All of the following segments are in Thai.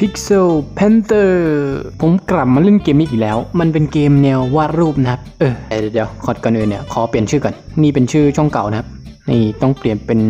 Pixel Panther ผมกลับมาเล่นเกมนี้อีกแล้ว มันเป็นเกมแนววาดรูปนะครับ เออเดี๋ยวเดี๋ยวขอก่อนอื่นเนี่ย ขอเปลี่ยนชื่อก่อน นี่เป็นชื่อช่องเก่านะครับ นี่ต้องเปลี่ยนเป็น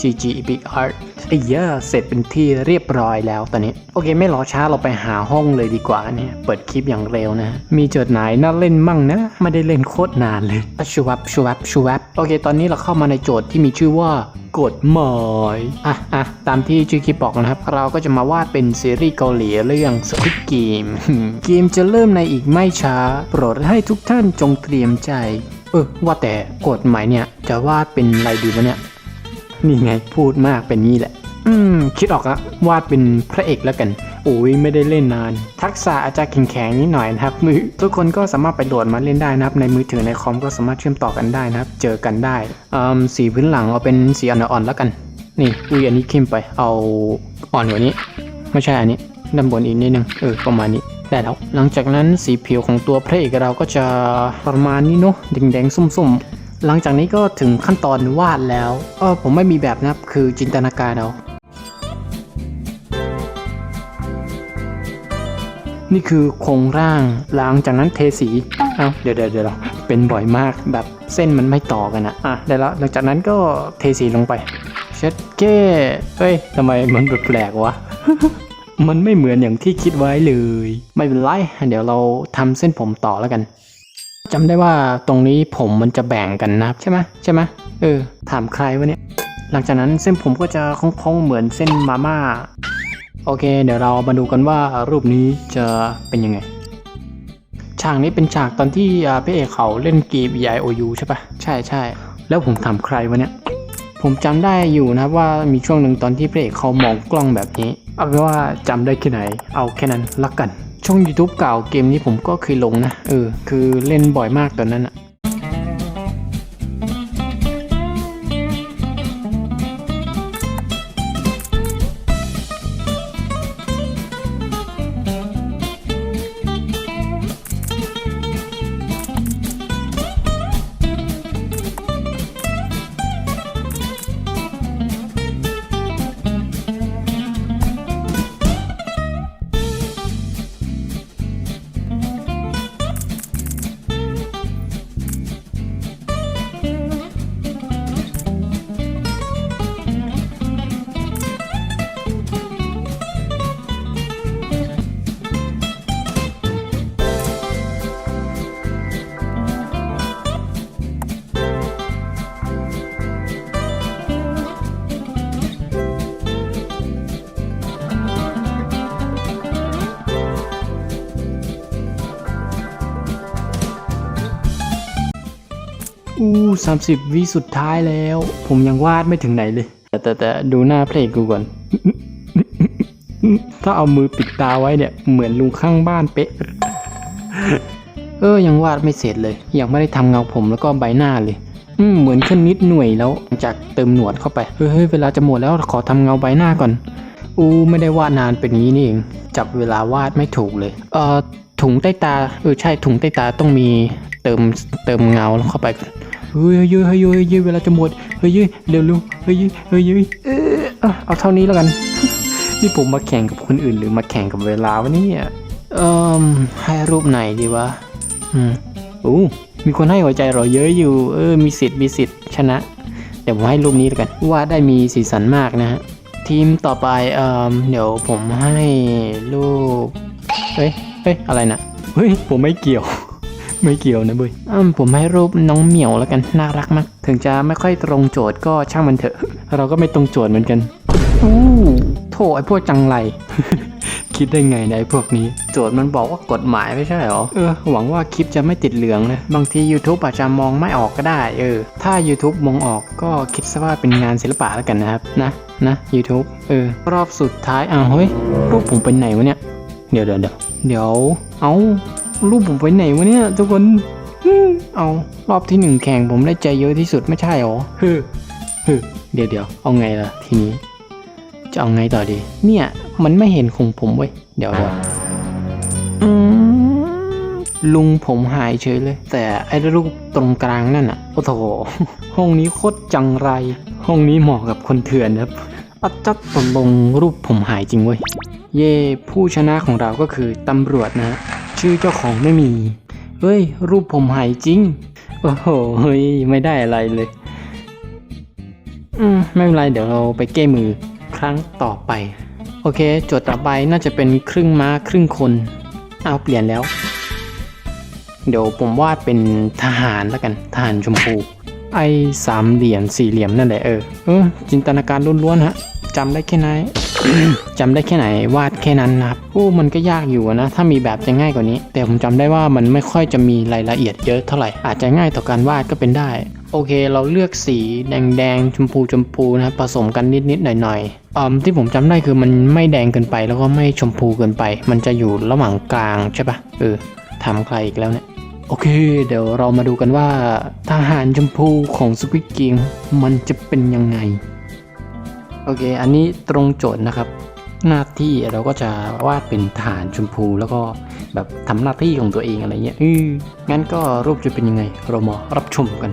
CG Epic Art ไอ้เยอะเสร็จเป็นที่เรียบร้อยแล้วตอนนี้ โอเคไม่รอช้าเราไปหาห้องเลยดีกว่าเนี่ยเปิดคลิปอย่างเร็วนะ มีโจทย์ไหนน่าเล่นมั่งนะ ไม่ได้เล่นโคตรนานเลยชูวับชูวับชูวับโอเค ตอนนี้เราเข้ามาในโจทย์ที่มีชื่อว่ากฎหมายอะอะตามที่ชื่อคลิปบอกนะครับ เราก็จะมาวาดเป็นซีรีส์เกาหลีเรื่อง Squid Game เกมจะเริ่มในอีกไม่ช้า โปรดให้ทุกท่านจงเตรียมใจ เออว่าแต่กฎหมายเนี่ยจะวาดเป็นอะไรดีวะเนี่ย นี่ไงพูดมากเป็นงี้แหละ อืม คิดออกอะวาดเป็นพระเอกแล้วกันโอ้ยไม่ได้เล่นนาน ทักษะอาจจะแข็งๆนิดหน่อยนะครับมือทุกคนก็สามารถไปโหลดมาเล่นได้นะครับ ในมือถือในคอมก็สามารถเชื่อมต่อกันได้นะครับ เจอกันได้อืมสีพื้นหลังเอาเป็นสีอ่อนๆแล้วกัน นี่อุ้ยอันนี้เข้มไปเอาอ่อนกว่านี้ ไม่ใช่อันนี้ด้านบนอีกนิดนึงเออประมาณนี้ได้แล้วหลังจากนั้นสีผิวของตัวพระเอกเราก็จะประมาณนี้เนาะแดงๆส้มๆ หลังจากนี้ก็ถึงขั้นตอนวาดแล้วเออผมไม่มีแบบนะครับ คือจินตนาการเอานี่คือโครงร่าง หลังจากนั้นเทสี เอ้า เดี๋ยวเดี๋ยวเดี๋ยวเป็นบ่อยมากแบบเส้นมันไม่ต่อกันอะอะ ได้แล้ว หลังจากนั้นก็เทสีลงไป เช็ดเก้เฮ้ยทำไมมันแปลกวะ มันไม่เหมือนอย่างที่คิดไว้เลย ไม่เป็นไร เดี๋ยวเราทำเส้นผมต่อแล้วกัน จำได้ว่าตรงนี้ผมมันจะแบ่งกันนะครับใช่ไหมใช่ไหมเออ ถามใครวะเนี่ย หลังจากนั้นเส้นผมก็จะโค้งๆเหมือนเส้นมาม่า โอเค เดี๋ยวเรามาดูกันว่ารูปนี้จะเป็นยังไง ฉากนี้เป็นฉากตอนที่พระเอกเขาเล่นเกม E I O U ใช่ปะใช่ใช่ แล้วผมถามใครวะเนี่ย ผมจำได้อยู่นะครับว่ามีช่วงหนึ่งตอนที่พระเอกเขามองกล้องแบบนี้ เอาเป็นว่าจำได้แค่ไหน เอาแค่นั้นละกัน ช่อง YouTube เก่าเกมนี้ผมก็เคยลงนะ เออ คือเล่นบ่อยมากตอนนั้นอะ อู้สามสิบวิสุดท้ายแล้ว ผมยังวาดไม่ถึงไหนเลย แต่แต่แต่ดูหน้าเพลงกูก่อน ถ้าเอามือปิดตาไว้เนี่ย เหมือนลุงข้างบ้านเป๊ะ เออ ยังวาดไม่เสร็จเลย ยังไม่ได้ทำเงาผมแล้วก็ใบหน้าเลย อืมเหมือนขึ้นนิดหน่วยแล้วจากเติมหนวดเข้าไป เฮ้ยเวลาจะหมดแล้วขอทำเงาใบหน้าก่อนอูไม่ได้วาดนานเป็นนี้นี่เองจับเวลาวาดไม่ถูกเลย เอ่อถุงใต้ตาเออใช่ถุงใต้ตาต้องมีเติมเติมเงาเข้าไปก่อน เฮ้ยเฮ้ยเฮ้ยเฮ้ยเฮ้ยเวลาจะหมดเฮ้ยเร็วเร็วเฮ้ยเฮ้ยเฮ้ยเออเอาเอาเท่านี้แล้วกัน นี่ผมมาแข่งกับคนอื่นหรือมาแข่งกับเวลาวะเนี่ยเอ่อให้รูปไหนดีวะอืมโอ้มีคนให้หัวใจเราเยอะอยู่ เออ มีสิทธิ์มีสิทธิ์ชนะ เดี๋ยวผมให้รูปนี้แล้วกัน ว่าได้มีสีสันมากนะฮะ ทีมต่อไปเอ่อเดี๋ยวผมให้รูปเฮ้ยเฮ้ยอะไรนะเฮ้ย ผมไม่เกี่ยว ไม่เกี่ยวนะเว้ยอืมผมให้รูปน้องเหมียวแล้วกันน่ารักมาก ถึงจะไม่ค่อยตรงโจทย์ก็ช่างมันเถอะ เราก็ไม่ตรงโจทย์เหมือนกันอู้โถไอพวกจังไร คิดได้ไงเนยไอ้พวกนี้ โจทย์มันบอกว่ากฎหมายไม่ใช่หรอ เออ หวังว่าคลิปจะไม่ติดเหลืองนะ บางที YouTube อาจจะมองไม่ออกก็ได้ เออ ถ้า YouTube มองออกก็คิดซะว่าเป็นงานศิลปะแล้วกันนะครับ นะนะ YouTube เออ รอบสุดท้ายอ้าวเฮ้ยรูปผมเป็นไหนวะเนี่ย เดี๋ยวเดี๋ยวเดี๋ยวเดี๋ยว เอา รูปผมไปไหนวะเนี่ยทุกคนฮึ่มเอารอบที่หนึ่งแข่งผมได้ใจเยอะที่สุดไม่ใช่หรอเฮ้อเฮ้อเดี๋ยวเดี๋ยวเอาไงล่ะทีนี้ จะเอาไงต่อดี เนี่ย มันไม่เห็นของผมเว้ยเดี๋ยวเดี๋ยวอืมลุงผมหายเฉยเลย แต่ไอ้รูปตรงกลางนั่นอะโอ้โหห้องนี้โคตรจังไร ห้องนี้เหมาะกับคนเถื่อนครับอัดจัดตกลงรูปผมหายจริงเว้ยเย่ผู้ชนะของเราก็คือตำรวจนะ ชื่อเจ้าของไม่มี เฮ้ย รูปผมหายจริง โอ้โหเฮ้ยไม่ได้อะไรเลย อืม ไม่เป็นไร เดี๋ยวเราไปแก้มือครั้งต่อไป โอเคโจทย์ต่อไปน่าจะเป็นครึ่งม้าครึ่งคน เอาเปลี่ยนแล้ว เดี๋ยวผมวาดเป็นทหารแล้วกันทหารชมพูไอ้สามเหลี่ยมสี่เหลี่ยมนั่นแหละเออเออจินตนาการล้วนๆฮะจำได้แค่ไหน จำได้แค่ไหนวาดแค่นั้นนะครับโอ้มันก็ยากอยู่นะ ถ้ามีแบบจะง่ายกว่านี้ แต่ผมจำได้ว่ามันไม่ค่อยจะมีรายละเอียดเยอะเท่าไหร่ อาจจะง่ายต่อการวาดก็เป็นได้ โอเค เราเลือกสีแดงแดงชมพูชมพูนะครับผสมกันนิดนิดๆหน่อยหน่อยๆอมที่ผมจำได้คือมันไม่แดงเกินไปแล้วก็ไม่ชมพูเกินไป มันจะอยู่ระหว่างกลางใช่ปะเออทำใครอีกแล้วเนี่ยโอเค เดี๋ยวเรามาดูกันว่าทหารชมพูของส u วิ d เกมมันจะเป็นยังไง โอเค อันนี้ตรงโจทย์นะครับ หน้าที่เราก็จะวาดเป็นทหารชมพู แล้วก็แบบทำหน้าที่ของตัวเองอะไรเงี้ยอืองั้นก็รูปจะเป็นยังไง เรามารับชมกัน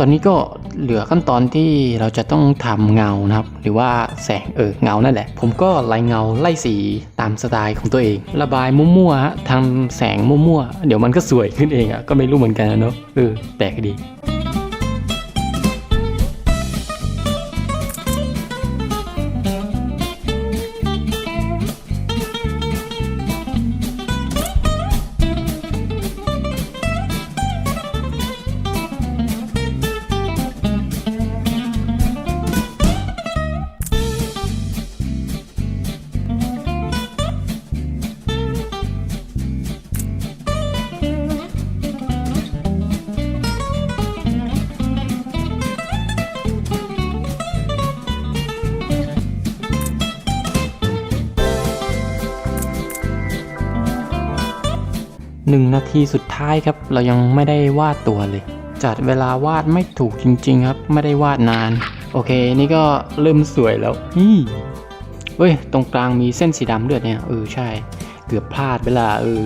ตอนนี้ก็ เหลือขั้นตอนที่เราจะต้องทำเงานะครับ หรือว่าแสงเออเงานั่นแหละ ผมก็ไล่เงาไล่สีตามสไตล์ของตัวเอง ระบายมั่วๆฮะทำแสงมั่วๆเดี๋ยวมันก็สวยขึ้นเองอะ่ะก็ไม่รู้เหมือนกันนะเนาะเออแปลกดี หนึ่งนาทีสุดท้ายครับ เรายังไม่ได้วาดตัวเลย จัดเวลาวาดไม่ถูกจริง ๆ ครับ ไม่ได้วาดนาน โอเค นี่ก็เริ่มสวยแล้วนี่เว้ย ตรงกลางมีเส้นสีดำด้วยเนี่ย เออ ใช่ เกือบพลาดเวลาเออ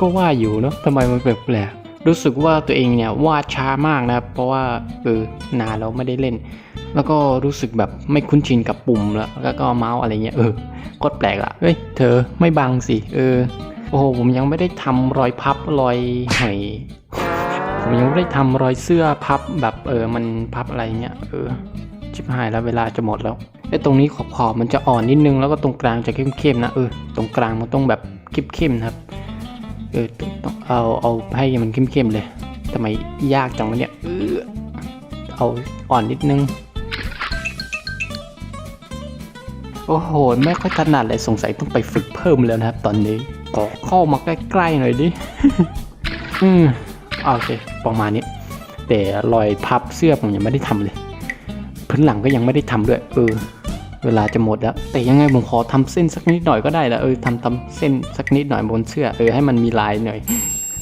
ก็ว่าอยู่เนาะทำไมมันแปลกๆรู้สึกว่าตัวเองเนี่ยวาดช้ามากนะครับ เพราะว่าเออนานแล้วไม่ได้เล่น แล้วก็รู้สึกแบบไม่คุ้นชินกับปุ่มแล้ว แล้วก็เมาส์อะไรเงี้ย เออโคตรแปลกอะเฮ้ย เธอไม่บังสิ เออ โอ้โหผมยังไม่ได้ทำรอยพับรอยหอยผมยังไม่ได้ทำรอยเสื้อพับแบบเออมันพับอะไรเงี้ยเออชิบหายแล้วเวลาจะหมดแล้วไอ้ตรงนี้ขอบขอบมันจะอ่อนนิดนึงแล้วก็ตรงกลางจะเข้มๆนะเออตรงกลางมันต้องแบบเข้มๆครับเออต้องต้องเอาเอาให้มันเข้มๆเลยทำไมยากจังวะเนี่ยเออเอาอ่อนนิดนึงโอ้โห ไม่ค่อยถนัดเลยสงสัยต้องไปฝึกเพิ่มแล้วนะครับตอนนี้ ขอเข้ามาใกล้ๆหน่อยดิ อืมโอเค ประมาณนี้ แต่รอยพับเสื้อผมยังไม่ได้ทำเลย พื้นหลังก็ยังไม่ได้ทำด้วย เออ เวลาจะหมดแล้ว แต่ยังไงผมขอทำเส้นสักนิดหน่อยก็ได้ละเออทำทำเส้นสักนิดหน่อยบนเสื้อ เออ ให้มันมีลายหน่อย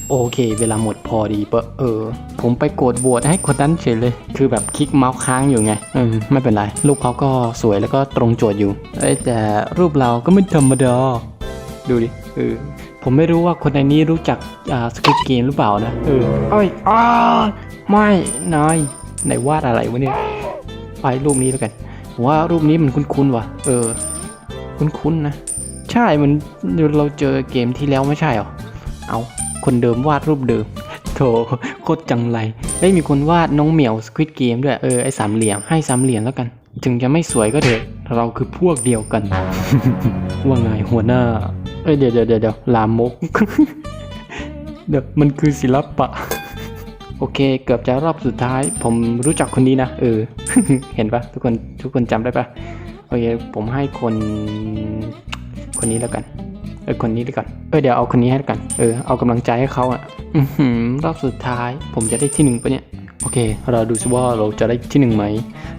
โอเค เวลาหมดพอดีปะเออ ผมไปกดบวชให้คนนั้นเฉยเลย คือแบบคลิกเมาส์ค้างอยู่ไง อืม ไม่เป็นไร รูปเขาก็สวยแล้วก็ตรงโจทย์อยู่แต่รูปเราก็ไม่ธรรมดา ดูดิ เออผมไม่รู้ว่าคนในนี้รู้จักอ่าสคริปเกมหรือเปล่านะเออเอ้ยอ้าไม่นายไหนวาดอะไรวะเนี่ยไปรูปนี้แล้วกันผมว่ารูปนี้มันคุ้นๆว่ะ เออ คุ้นๆนะ ใช่มันเราเจอเกมที่แล้วไม่ใช่หรอเอาคนเดิมวาดรูปเดิมโถโคตรจังไรได้มีคนวาดน้องเหมียวสควิตเกมด้วยเออไอสามเหลี่ยมให้สามเหลี่ยมแล้วกัน ถึงจะไม่สวยก็เถอะ เราคือพวกเดียวกัน ว่าไงหัวหน้า เอ้ยเดี๋ยวเดี๋ยวเดี๋ยวเดี๋ยวลามก เดี๋ยวมันคือศิลปะ โอเค เกือบจะรอบสุดท้าย ผมรู้จักคนนี้นะ เออ เห็นปะทุกคนทุกคนจำได้ปะโอเค ผมให้คน คนนี้แล้วกัน เออคนนี้ดีก่อนเออเดี๋ยวเอาคนนี้ให้แล้วกัน เออเอากำลังใจให้เขาอะ อือหือรอบสุดท้าย ผมจะได้ที่หนึ่งปะเนี่ย โอเค เราดูซิว่าเราจะได้ที่หนึ่งไหม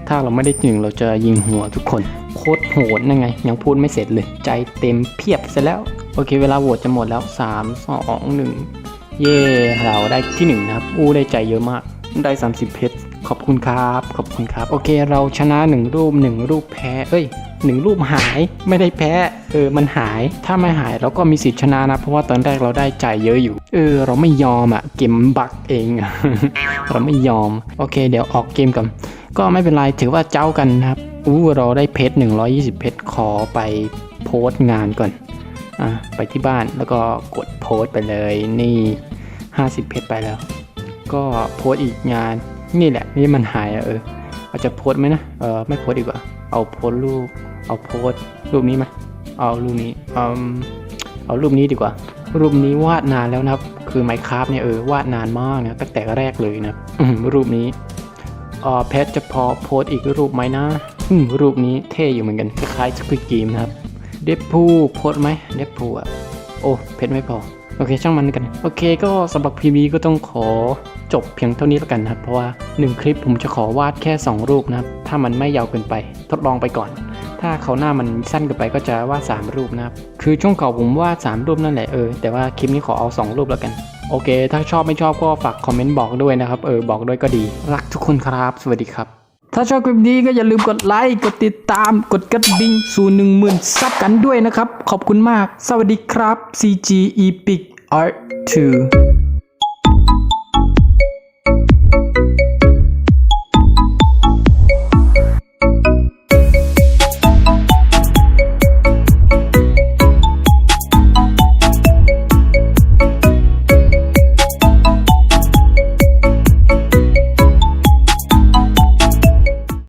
ถ้าเราไม่ได้ที่หนึ่งเราจะยิงหัวทุกคน โคตรโหดนั่นไง ยังพูดไม่เสร็จเลย ใจเต็มเพียบเสร็จแล้ว โอเค เวลาโหวตจะหมดแล้ว 3 2 1 เย่เราได้ที่หนึ่งนะครับ อู้ได้ใจเยอะมาก ได้ 30 เพชร ขอบคุณครับ ขอบคุณครับ โอเค เราชนะหนึ่งรูปหนึ่งรูปแพ้ เอ้ย หนึ่งรูปหายไม่ได้แพ้เออมันหายถ้าไม่หายเราก็มีสิทธิ์ชนะนะ เพราะว่าตอนแรกเราได้ใจเยอะอยู่ เออ เราไม่ยอมอะเกมบักเอง เราไม่ยอม โอเค เดี๋ยวออกเกมก่อนก็ไม่เป็นไรถือว่าเจ้ากันนะครับอู้เราได้เพชร120 เพชรขอไปโพสต์งานก่อนอะไปที่บ้านแล้วก็กดโพสต์ไปเลยนี่ 50 เพชรไปแล้ว ก็โพสต์อีกงานนี่แหละนี่มันหายอเออเอาจะโพสต์ไหมนะเออไม่โพสต์ดีกว่า เอาโพสรูป เอาโพสรูปนี้ไหมเอารูปนี้เอาเอารูปนี้ดีกว่า รูปนี้วาดนานแล้วนะครับ คือไมค r a f t เนี่ยเออวาดนานมากนะตั้งแต่แรกเลยนะรูปนี้เออเพชจะพอโพสอีกรูปไหมนะมรูปนี้เท่อยู่เหมือนกันคล้ายๆสควิดเกมนะครับ เดฟพูโพสไหมเดฟพูอะโอ้เพชรไม่พอ โอเคช่างมันกัน โอเคก็สำหรับคลิปนี้ก็ต้องขอจบเพียงเท่านี้แล้วกันนะครับ เพราะว่า 1 คลิปผมจะขอวาดแค่ 2 รูปนะครับ ถ้ามันไม่ยาวเกินไป ทดลองไปก่อน ถ้าเขาหน้ามันสั้นเกินไปก็จะวาด3รูปนะครับ คือช่วงเก่าผมวาด3รูปนั่นแหละเออแต่ว่าคลิปนี้ขอเอา 2 รูปแล้วกัน โอเค ถ้าชอบไม่ชอบก็ฝากคอมเมนต์บอกด้วยนะครับเออบอกด้วยก็ดี รักทุกคนครับ สวัสดีครับ ถ้าชอบคลิปนี้ก็อย่าลืมกดไลค์ กดติดตาม กดกระดิ่งสู่หนึ่งหมื่นซับกันด้วยนะครับ ขอบคุณมาก สวัสดีครับ CG Epic Art 2